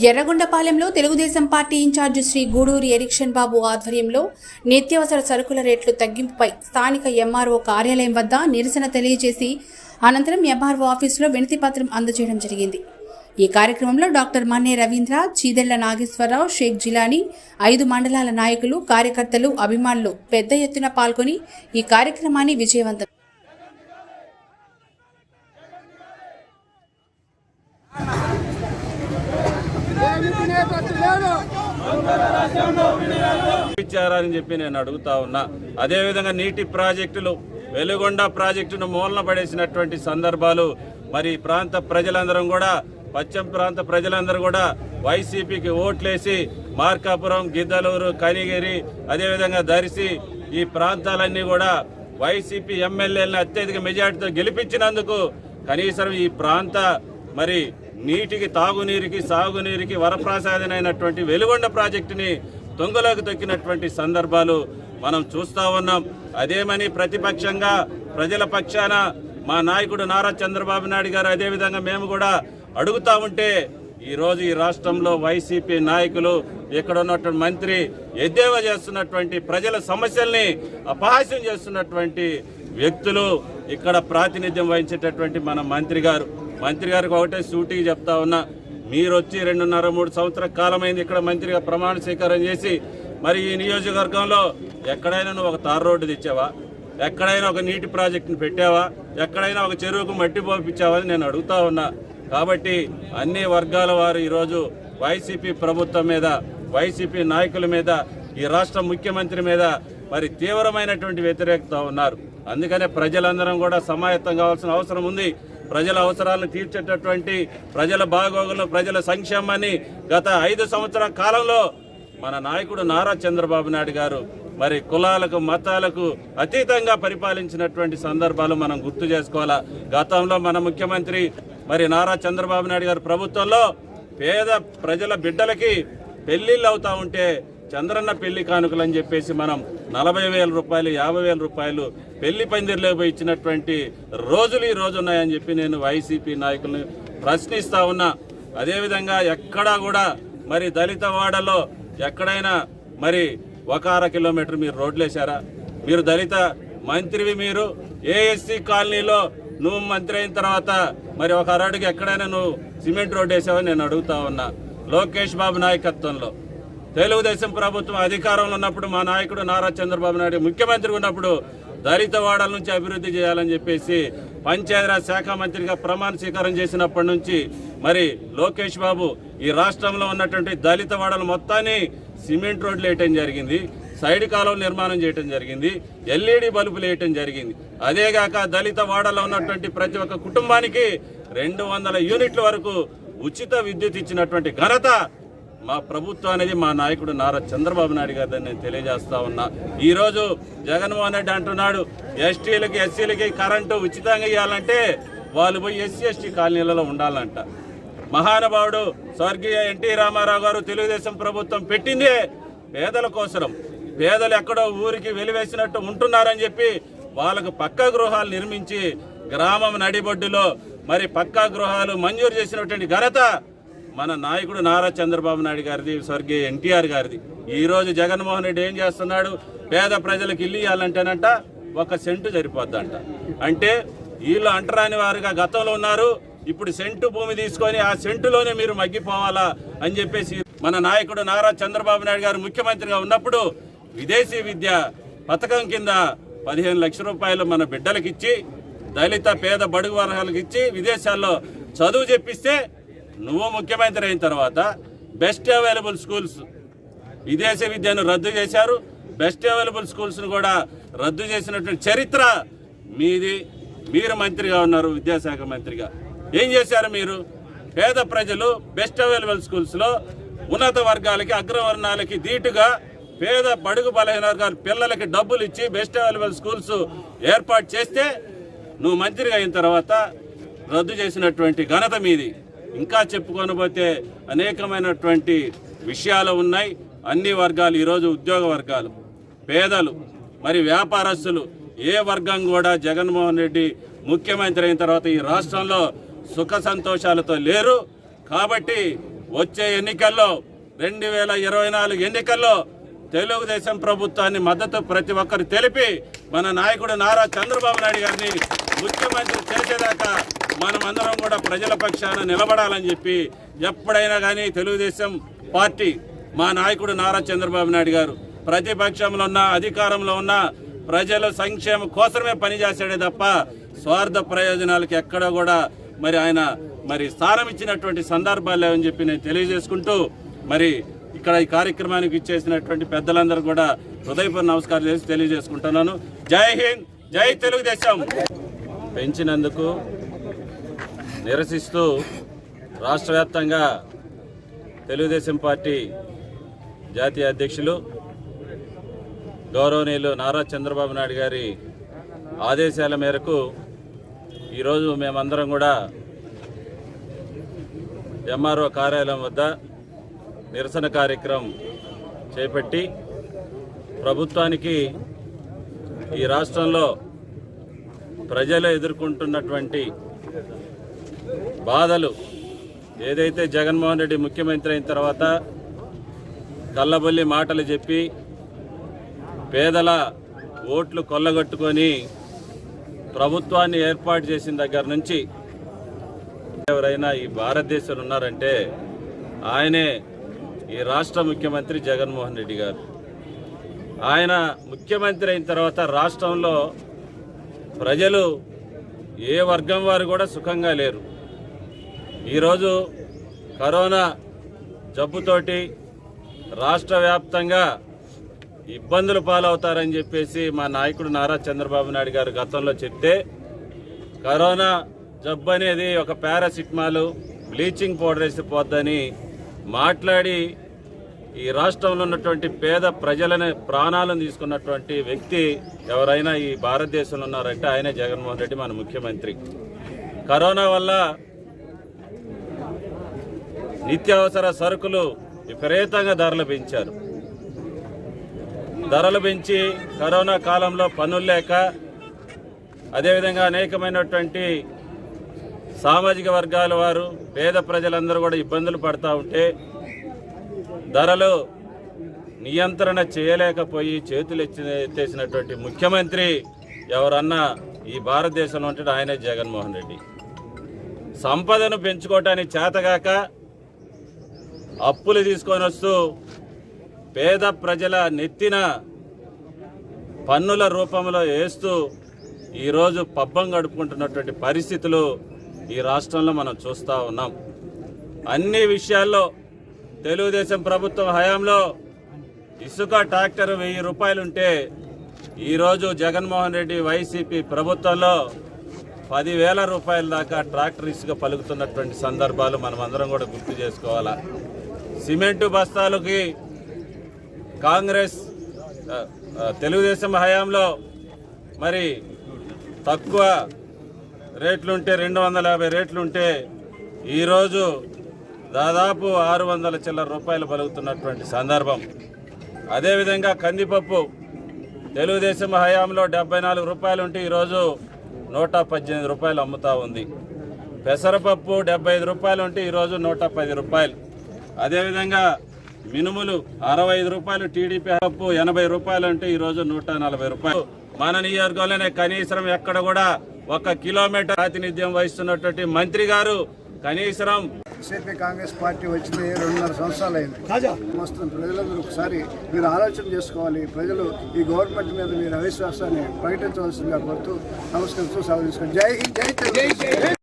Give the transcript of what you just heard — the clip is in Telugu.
ఎర్రగొండపాలెంలో తెలుగుదేశం పార్టీ ఇన్ఛార్జ్ శ్రీ గూడూరి ఎరిక్షన్ బాబు ఆధ్వర్యంలో నిత్యావసర సరుకుల రేట్లు తగ్గింపుపై స్థానిక ఎంఆర్ఓ కార్యాలయం వద్ద నిరసన తెలియజేసి అనంతరం ఎంఆర్ఓ ఆఫీసులో వినతిపత్రం అందజేయడం జరిగింది. ఈ కార్యక్రమంలో డాక్టర్ మన్నే రవీంద్ర చీదెళ్ళ నాగేశ్వరరావు షేక్ జిలానీ ఐదు మండలాల నాయకులు కార్యకర్తలు అభిమానులు పెద్ద ఎత్తున పాల్గొని ఈ కార్యక్రమాన్ని విజయవంతం ఇచ్చారని చెప్పి నేను అడుగుతా ఉన్నా. అదేవిధంగా నీటి ప్రాజెక్టులు వెలుగొండ ప్రాజెక్టును మూలన పడేసినటువంటి సందర్భాలు మరి ఈ ప్రాంత ప్రజలందరం కూడా పశ్చిమ ప్రాంత ప్రజలందరూ కూడా వైసీపీకి ఓట్లేసి మార్కాపురం గిద్దలూరు కనిగిరి అదేవిధంగా దరిసి ఈ ప్రాంతాలన్నీ కూడా వైసీపీ ఎమ్మెల్యేలను అత్యధిక మెజార్టీతో గెలిపించినందుకు కనీసం ఈ ప్రాంత మరి నీటికి తాగునీరికి సాగునీరికి వరప్రసాదనైనటువంటి వెలుగొండ ప్రాజెక్టుని తొంగలోకి తొక్కినటువంటి సందర్భాలు మనం చూస్తా ఉన్నాం. అదేమని ప్రతిపక్షంగా ప్రజల పక్షాన మా నాయకుడు నారా చంద్రబాబు నాయుడు గారు అదేవిధంగా మేము కూడా అడుగుతా ఉంటే ఈరోజు ఈ రాష్ట్రంలో వైసీపీ నాయకులు ఇక్కడ ఉన్నటువంటి మంత్రి ఎద్దేవా చేస్తున్నటువంటి ప్రజల సమస్యల్ని అపహాస్యం చేస్తున్నటువంటి వ్యక్తులు ఇక్కడ ప్రాతినిధ్యం వహించేటటువంటి మన మంత్రి గారు. మంత్రి గారికి ఒకటే సూటికి చెప్తా ఉన్నా. మీరు వచ్చి రెండున్నర మూడు సంవత్సరాల కాలమైంది ఇక్కడ మంత్రిగా ప్రమాణ స్వీకారం చేసి మరి ఈ నియోజకవర్గంలో ఎక్కడైనా నువ్వు ఒక తార్ రోడ్డు తెచ్చావా? ఎక్కడైనా ఒక నీటి ప్రాజెక్టును పెట్టావా? ఎక్కడైనా ఒక చెరువుకు మట్టి పోపించావా అని నేను అడుగుతా ఉన్నా. కాబట్టి అన్ని వర్గాల వారు ఈరోజు వైసీపీ ప్రభుత్వం మీద వైసీపీ నాయకుల మీద ఈ రాష్ట్ర ముఖ్యమంత్రి మీద మరి తీవ్రమైనటువంటి వ్యతిరేకత ఉన్నారు. అందుకనే ప్రజలందరం కూడా సమాయత్తం కావాల్సిన అవసరం ఉంది. ప్రజల అవసరాలను తీర్చేటటువంటి ప్రజల బాగోగులు ప్రజల సంక్షేమాన్ని గత ఐదు సంవత్సరాల కాలంలో మన నాయకుడు నారా చంద్రబాబు నాయుడు గారు మరి కులాలకు మతాలకు అతీతంగా పరిపాలించినటువంటి సందర్భాలు మనం గుర్తు చేసుకోవాలా? గతంలో మన ముఖ్యమంత్రి మరి నారా చంద్రబాబు నాయుడు గారు ప్రభుత్వంలో పేద ప్రజల బిడ్డలకి పెళ్ళిళ్ళు అవుతా ఉంటే చంద్రన్న పెళ్ళి కానుకలు అని చెప్పేసి మనం నలభై వేల రూపాయలు యాభై వేల రూపాయలు పెళ్ళి పందిరిలో పోయి ఇచ్చినటువంటి రోజులు ఈ రోజు ఉన్నాయని చెప్పి నేను వైసీపీ నాయకుల్ని ప్రశ్నిస్తా ఉన్నా. అదేవిధంగా ఎక్కడా కూడా మరి దళిత వాడలో ఎక్కడైనా మరి ఒక అర కిలోమీటర్ మీరు రోడ్లు వేశారా మీరు దళిత మంత్రివి మీరు. ఏఎస్సీ కాలనీలో నువ్వు మంత్రి అయిన తర్వాత మరి ఒక అరడుగు ఎక్కడైనా నువ్వు సిమెంట్ రోడ్ వేసావని నేను అడుగుతా ఉన్నా. లోకేష్ బాబు నాయకత్వంలో. తెలుగుదేశం ప్రభుత్వం అధికారంలో ఉన్నప్పుడు మా నాయకుడు నారా చంద్రబాబు నాయుడు ముఖ్యమంత్రి ఉన్నప్పుడు దళిత వాడల నుంచి అభివృద్ధి చేయాలని చెప్పేసి పంచాయతీరాజ్ శాఖ మంత్రిగా ప్రమాణ స్వీకారం చేసినప్పటి నుంచి మరి లోకేష్ బాబు ఈ రాష్ట్రంలో ఉన్నటువంటి దళిత వాడలు మొత్తాన్ని సిమెంట్ రోడ్లు వేయటం జరిగింది సైడ్ కాలువ నిర్మాణం చేయటం జరిగింది ఎల్ఈడి బల్బులు వేయటం జరిగింది. అదేగాక దళిత వాడలో ఉన్నటువంటి ప్రతి ఒక్క కుటుంబానికి రెండు వందల యూనిట్ల వరకు ఉచిత విద్యుత్ ఇచ్చినటువంటి ఘనత మా ప్రభుత్వం అనేది మా నాయకుడు నారా చంద్రబాబు నాయుడు గారు నేను తెలియజేస్తా ఉన్నా. ఈరోజు జగన్మోహన్ రెడ్డి అంటున్నాడు ఎస్టీలకి ఎస్సీలకి కరెంటు ఉచితంగా ఇవ్వాలంటే వాళ్ళు పోయి ఎస్సీ ఎస్టీ కాలనీలలో ఉండాలంట. మహానుభావుడు స్వర్గీయ ఎన్టీ రామారావు గారు తెలుగుదేశం ప్రభుత్వం పెట్టిందే పేదల కోసరం. పేదలు ఎక్కడో ఊరికి వెలివేసినట్టు ఉంటున్నారని చెప్పి వాళ్ళకు పక్కా గృహాలు నిర్మించి గ్రామం నడిబొడ్డులో మరి పక్కా గృహాలు మంజూరు చేసినటువంటి ఘనత మన నాయకుడు నారా చంద్రబాబు నాయుడు గారిది స్వర్గీయ ఎన్టీఆర్ గారిది. ఈ రోజు జగన్మోహన్ రెడ్డి ఏం చేస్తున్నాడు? పేద ప్రజలకు ఇల్లు ఇవ్వాలంటేనంట ఒక సెంటు సరిపోద్దంట. అంటే వీళ్ళు అంటరాని వారుగా గతంలో ఉన్నారు ఇప్పుడు సెంటు భూమి తీసుకొని ఆ సెంటులోనే మీరు మగ్గిపోవాలా అని చెప్పేసి మన నాయకుడు నారా చంద్రబాబు నాయుడు గారు ముఖ్యమంత్రిగా ఉన్నప్పుడు విదేశీ విద్య పథకం కింద పదిహేను లక్షల రూపాయలు మన బిడ్డలకు ఇచ్చి దళిత పేద బడుగు వర్గాలకు ఇచ్చి విదేశాల్లో చదువు చెప్పిస్తే నువ్వు ముఖ్యమంత్రి అయిన తర్వాత బెస్ట్ అవైలబుల్ స్కూల్స్ విదేశీ విద్యను రద్దు చేశారు. బెస్ట్ అవైలబుల్ స్కూల్స్ను కూడా రద్దు చేసినటువంటి చరిత్ర మీది. మీరు మంత్రిగా ఉన్నారు విద్యాశాఖ మంత్రిగా. ఏం చేశారు మీరు? పేద ప్రజలు బెస్ట్ అవైలబుల్ స్కూల్స్లో ఉన్నత వర్గాలకి అగ్రవర్ణాలకి ధీటుగా పేద బడుగు బలహీన వర్గాల పిల్లలకి డబ్బులు ఇచ్చి బెస్ట్ అవైలబుల్ స్కూల్స్ ఏర్పాటు చేస్తే నువ్వు మంత్రిగా అయిన తర్వాత రద్దు చేసినటువంటి ఘనత మీది. ఇంకా చెప్పుకొనబోతే అనేకమైనటువంటి విషయాలు ఉన్నాయి. అన్ని వర్గాలు ఈరోజు ఉద్యోగ వర్గాలు పేదలు మరి వ్యాపారస్తులు ఏ వర్గం కూడా జగన్మోహన్ రెడ్డి ముఖ్యమంత్రి అయిన తర్వాత ఈ రాష్ట్రంలో సుఖ సంతోషాలతో లేరు. కాబట్టి వచ్చే ఎన్నికల్లో రెండు వేల ఇరవై నాలుగు ఎన్నికల్లో తెలుగుదేశం ప్రభుత్వాన్ని మద్దతు ప్రతి ఒక్కరు తెలిపి మన నాయకుడు నారా చంద్రబాబు నాయుడు గారిని ముఖ్యమంత్రి చేసేదాకా మనమందరం కూడా ప్రజల పక్షాన నిలబడాలని చెప్పి ఎప్పుడైనా కానీ తెలుగుదేశం పార్టీ మా నాయకుడు నారా చంద్రబాబు నాయుడు గారు ప్రతిపక్షంలో ఉన్న అధికారంలో ఉన్న ప్రజల సంక్షేమం కోసమే పనిచేసాడే తప్ప స్వార్థ ప్రయోజనాలకు ఎక్కడ కూడా మరి ఆయన మరి స్థానం ఇచ్చినటువంటి సందర్భాలు లేవని చెప్పి నేను తెలియజేసుకుంటూ మరి ఇక్కడ ఈ కార్యక్రమానికి ఇచ్చేసినటువంటి పెద్దలందరూ కూడా హృదయపూర్వ నమస్కారం చేసి తెలియజేసుకుంటున్నాను. జై హింద్ జై తెలుగుదేశం. పెంచినందుకు నిరసిస్తూ రాష్ట్ర వ్యాప్తంగా తెలుగుదేశం పార్టీ జాతీయ అధ్యక్షులు గౌరవనీయులు నారా చంద్రబాబు నాయుడు గారి ఆదేశాల మేరకు ఈరోజు మేమందరం కూడా ఎంఆర్ఓ కార్యాలయం వద్ద నిరసన కార్యక్రమం చేపట్టి ప్రభుత్వానికి ఈ రాష్ట్రంలో ప్రజలు ఎదుర్కొంటున్నటువంటి బాధలు ఏదైతే జగన్మోహన్ రెడ్డి ముఖ్యమంత్రి అయిన తర్వాత కల్లబొల్లి మాటలు చెప్పి పేదల ఓట్లు కొల్లగొట్టుకొని ప్రభుత్వాన్ని ఏర్పాటు చేసిన దగ్గర నుంచి ఎవరైనా ఈ భారతదేశంలో ఉన్నారంటే ఆయనే ఈ రాష్ట్ర ముఖ్యమంత్రి జగన్మోహన్ రెడ్డి గారు. ఆయన ముఖ్యమంత్రి అయిన తర్వాత రాష్ట్రంలో ప్రజలు ఏ వర్గం వారు కూడా సుఖంగా లేరు. ఈరోజు కరోనా జబ్బుతోటి రాష్ట్ర వ్యాప్తంగా ఇబ్బందులు పాలవుతారని చెప్పేసి మా నాయకుడు నారా చంద్రబాబు నాయుడు గారు గతంలో చెప్తే కరోనా జబ్బు అనేది ఒక పారాసిటమాల్ బ్లీచింగ్ పౌడర్ వేసి పోద్దని మాట్లాడి ఈ రాష్ట్రంలో ఉన్నటువంటి పేద ప్రజలని ప్రాణాలను తీసుకున్నటువంటి వ్యక్తి ఎవరైనా ఈ భారతదేశంలో ఉన్నారంటే ఆయనే జగన్మోహన్ రెడ్డి మన ముఖ్యమంత్రి. కరోనా వల్ల నిత్యావసర సరుకులు విపరీతంగా ధరలు పెంచారు. ధరలు పెంచి కరోనా కాలంలో పనులు లేక అదేవిధంగా అనేకమైనటువంటి సామాజిక వర్గాల వారు పేద ప్రజలందరూ కూడా ఇబ్బందులు పడతా ఉంటే ధరలు నియంత్రణ చేయలేకపోయి చేతులు ఎత్తేసినటువంటి ముఖ్యమంత్రి ఎవరన్నా ఈ భారతదేశంలో ఉంటే ఆయనే జగన్మోహన్ రెడ్డి. సంపదను పెంచుకోవటానికి చేతగాక అప్పులు తీసుకొని వస్తూ పేద ప్రజల నెత్తిన పన్నుల రూపంలో వేస్తూ ఈరోజు పబ్బం గడుపుకుంటున్నటువంటి పరిస్థితులు ఈ రాష్ట్రంలో మనం చూస్తూ ఉన్నాం. అన్ని విషయాల్లో తెలుగుదేశం ప్రభుత్వం హయాంలో ఇసుక ట్రాక్టర్ వెయ్యి రూపాయలుంటే ఈరోజు జగన్మోహన్ రెడ్డి వైసీపీ ప్రభుత్వంలో పదివేల రూపాయల దాకా ట్రాక్టర్ ఇసుక పలుకుతున్నటువంటి సందర్భాలు మనం అందరం కూడా గుర్తు చేసుకోవాలా. సిమెంటు బస్తాలకి కాంగ్రెస్ తెలుగుదేశం హయాంలో మరి తక్కువ రేట్లుంటే రెండు వందల యాభై రేట్లుంటే ఈరోజు దాదాపు ఆరు వందల చిల్లర రూపాయలు పలుకుతున్నటువంటి సందర్భం. అదేవిధంగా కందిపప్పు తెలుగుదేశం హయాంలో డెబ్బై నాలుగు రూపాయలు ఉంటే ఈరోజు నూట పద్దెనిమిది రూపాయలు అమ్ముతా ఉంది. పెసరపప్పు డెబ్బై ఐదు రూపాయలు ఉంటే ఈరోజు నూట పది రూపాయలు. అదేవిధంగా మినుములు అరవై ఐదు రూపాయలు టీడీపీ పప్పు ఎనభై రూపాయలు అంటే ఈరోజు నూట నలభై రూపాయలు. మన నియోజకవర్గంలోనే కనీసం ఎక్కడ కూడా ఒక కిలోమీటర్ ప్రాతినిధ్యం వహిస్తున్నటువంటి మంత్రి గారు కనీసం బీజేపీ కాంగ్రెస్ పార్టీ వచ్చింది రెండున్నర సంవత్సరాలు అయింది వస్తున్న ప్రజలందరూ ఒకసారి మీరు ఆలోచన చేసుకోవాలి. ప్రజలు ఈ గవర్నమెంట్ మీద మీరు అవిశ్వాసాన్ని ప్రకటించవలసిందిగా కోరుతూ నమస్కరిస్తూ జై జై తెలుగు